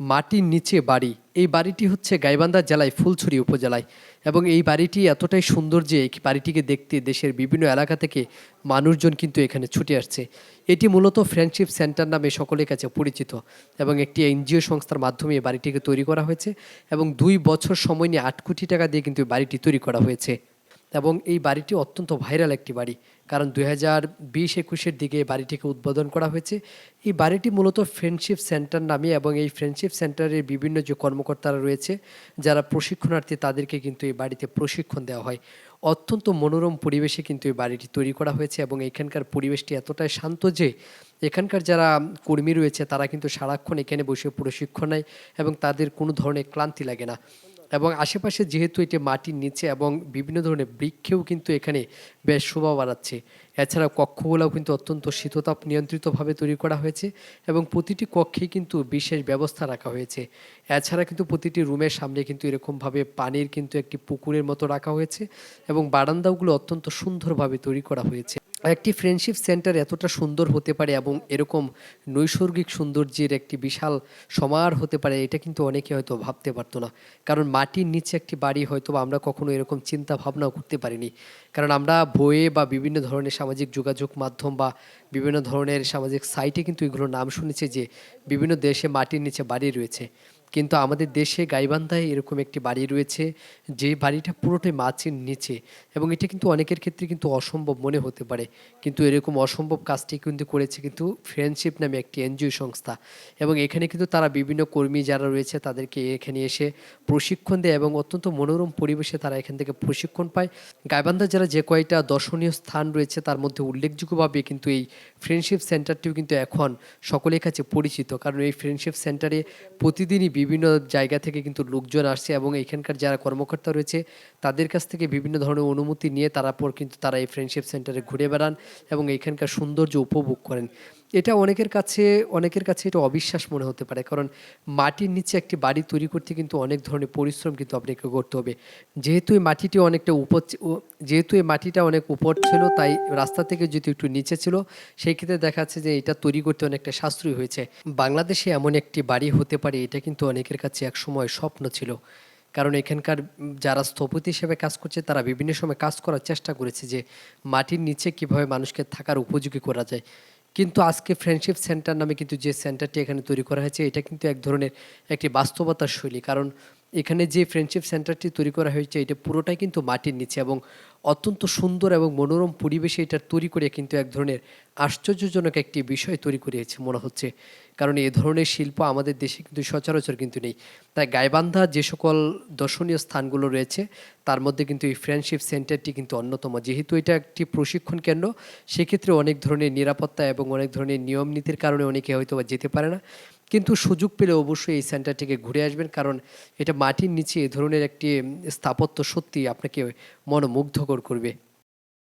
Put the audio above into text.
মাটির নিচে বাড়ি। এই বাড়িটি হচ্ছে গাইবান্ধা জেলায় ফুলছড়ি উপজেলায় এবং এই বাড়িটি এতটাই সুন্দর যে এই বাড়িটিকে দেখতে দেশের বিভিন্ন এলাকা থেকে মানুষজন কিন্তু এখানে ছুটে আসছে। এটি মূলত ফ্রেন্ডশিপ সেন্টার নামে সকলের কাছে পরিচিত এবং একটি এনজিও সংস্থার মাধ্যমে এই বাড়িটিকে তৈরি করা হয়েছে এবং দুই বছর সময় নিয়ে আট কোটি টাকা দিয়ে কিন্তু বাড়িটি তৈরি করা হয়েছে। এবং এই বাড়িটি অত্যন্ত ভাইরাল একটি বাড়ি। কারণ দুই হাজার বিশ একুশের দিকে এই বাড়িটিকে উদ্বোধন করা হয়েছে। এই বাড়িটি মূলত ফ্রেন্ডশিপ সেন্টার নামে এবং এই ফ্রেন্ডশিপ সেন্টারের বিভিন্ন যে কর্মকর্তারা রয়েছে, যারা প্রশিক্ষণার্থী, তাদেরকে কিন্তু এই বাড়িতে প্রশিক্ষণ দেওয়া হয়। অত্যন্ত মনোরম পরিবেশে কিন্তু এই বাড়িটি তৈরি করা হয়েছে এবং এখানকার পরিবেশটি এতটাই শান্ত যে, এখানকার যারা কর্মী রয়েছে, তারা কিন্তু সারাক্ষণ এখানে বসে প্রশিক্ষণ নেয় এবং তাদের কোনো ধরনের ক্লান্তি লাগে না। এবং আশেপাশে যেহেতু এটি মাটির নিচে এবং বিভিন্ন ধরনের বৃক্ষেও কিন্তু এখানে বেশ শোভা বাড়াচ্ছে। এছাড়া কক্ষগুলোও কিন্তু অত্যন্ত শীততাপ নিয়ন্ত্রিতভাবে তৈরি করা হয়েছে এবং প্রতিটি কক্ষেই কিন্তু বিশেষ ব্যবস্থা রাখা হয়েছে। এছাড়া কিন্তু প্রতিটি রুমের সামনে কিন্তু এরকমভাবে পানির কিন্তু একটি পুকুরের মতো রাখা হয়েছে এবং বারান্দাগুলো অত্যন্ত সুন্দরভাবে তৈরি করা হয়েছে। একটি ফ্রেন্ডশিপ সেন্টার এতটা সুন্দর হতে পারে এবং এরকম নৈসর্গিক সৌন্দর্যের একটি বিশাল সমার হতে পারে, এটা কিন্তু অনেকে হয়তো ভাবতে পারতো না। কারণ মাটির নিচে একটি বাড়ি হয়তো বা আমরা কখনো এরকম চিন্তা ভাবনাও করতে পারিনি। কারণ আমরা বইয়ে বা বিভিন্ন ধরনের সামাজিক যোগাযোগ মাধ্যম বা বিভিন্ন ধরনের সামাজিক সাইটে কিন্তু এগুলোর নাম শুনেছি যে বিভিন্ন দেশে মাটির নিচে বাড়ি রয়েছে। কিন্তু আমাদের দেশে গাইবান্ধায় এরকম একটি বাড়ি রয়েছে, যে বাড়িটা পুরোটাই মাছের নিচে এবং এটা কিন্তু অনেকের ক্ষেত্রে কিন্তু অসম্ভব মনে হতে পারে। কিন্তু এরকম অসম্ভব কাজটি কিন্তু করেছে কিন্তু ফ্রেন্ডশিপ নামে একটি এনজিও সংস্থা এবং এখানে কিন্তু তারা বিভিন্ন কর্মী যারা রয়েছে তাদেরকে এখানে এসে প্রশিক্ষণ দেয় এবং অত্যন্ত মনোরম পরিবেশে তারা এখান থেকে প্রশিক্ষণ পায়। গাইবান্ধা যারা যে কয়টা দর্শনীয় স্থান রয়েছে তার মধ্যে উল্লেখযোগ্যভাবে কিন্তু এই ফ্রেন্ডশিপ সেন্টারটিও কিন্তু এখন সকলের কাছে পরিচিত। কারণ এই ফ্রেন্ডশিপ সেন্টারে প্রতিদিনই বিভিন্ন জায়গা থেকে কিন্তু লোকজন আসছে এবং এখানকার যারা কর্মকর্তা রয়েছে, তাদের কাছ থেকে বিভিন্ন ধরনের অনুমতি নিয়ে তারপর কিন্তু তারা এই ফ্রেন্ডশিপ সেন্টারে ঘুরে বেড়ান এবং এখানকার সৌন্দর্য উপভোগ করেন। এটা অনেকের কাছে অনেকের কাছে এটা অবিশ্বাস মনে হতে পারে। কারণ মাটির নিচে একটি বাড়ি তৈরি করতে কিন্তু অনেক ধরনের পরিশ্রম কিন্তু আপনাকে করতে হবে। যেহেতু এই মাটিটি অনেকটা উপর যেহেতু এই মাটিটা অনেক উপর ছিল, তাই রাস্তা থেকে যদি একটু নিচে ছিল, সেই ক্ষেত্রে দেখা যাচ্ছে যে এটা তৈরি করতে অনেকটা সাশ্রয়ী হয়েছে। বাংলাদেশে এমন একটি বাড়ি হতে পারে, এটা কিন্তু অনেকের কাছে এক সময় স্বপ্ন ছিল। কারণ এখানকার যারা স্থপতি হিসেবে কাজ করছে, তারা বিভিন্ন সময় কাজ করার চেষ্টা করেছে যে মাটির নিচে কীভাবে মানুষকে থাকার উপযোগী করা যায়। কিন্তু আজকে ফ্রেন্ডশিপ সেন্টার নামে কিন্তু যে সেন্টারটি এখানে তৈরি করা হয়েছে, এটা কিন্তু এক ধরনের একটি বাস্তবতার শৈলী। কারণ এখানে যে ফ্রেন্ডশিপ সেন্টারটি তৈরি করা হয়েছে, এটা পুরোটাই কিন্তু মাটির নিচে এবং অত্যন্ত সুন্দর এবং মনোরম পরিবেশে এটা তৈরি করে কিন্তু এক ধরনের আশ্চর্যজনক একটি বিষয় তৈরি করিয়েছে মনে হচ্ছে। কারণ এ ধরনের শিল্প আমাদের দেশে কিন্তু সচরাচর কিন্তু নেই। তাই গাইবান্ধা যে সকল দর্শনীয় স্থানগুলো রয়েছে, তার মধ্যে কিন্তু এই ফ্রেন্ডশিপ সেন্টারটি কিন্তু অন্যতম। যেহেতু এটা একটি প্রশিক্ষণ কেন্দ্র, সেক্ষেত্রে অনেক ধরনের নিরাপত্তা এবং অনেক ধরনের নিয়ম নীতির কারণে অনেকে হয়তো যেতে পারে না। কিন্তু সুযোগ পেলে অবশ্যই এই সেন্টারটিকে ঘুরে আসবেন, কারণ এটা মাটির নিচে এ ধরনের একটি স্থাপত্য সত্যি আপনাকে মনোমুগ্ধকর করবে।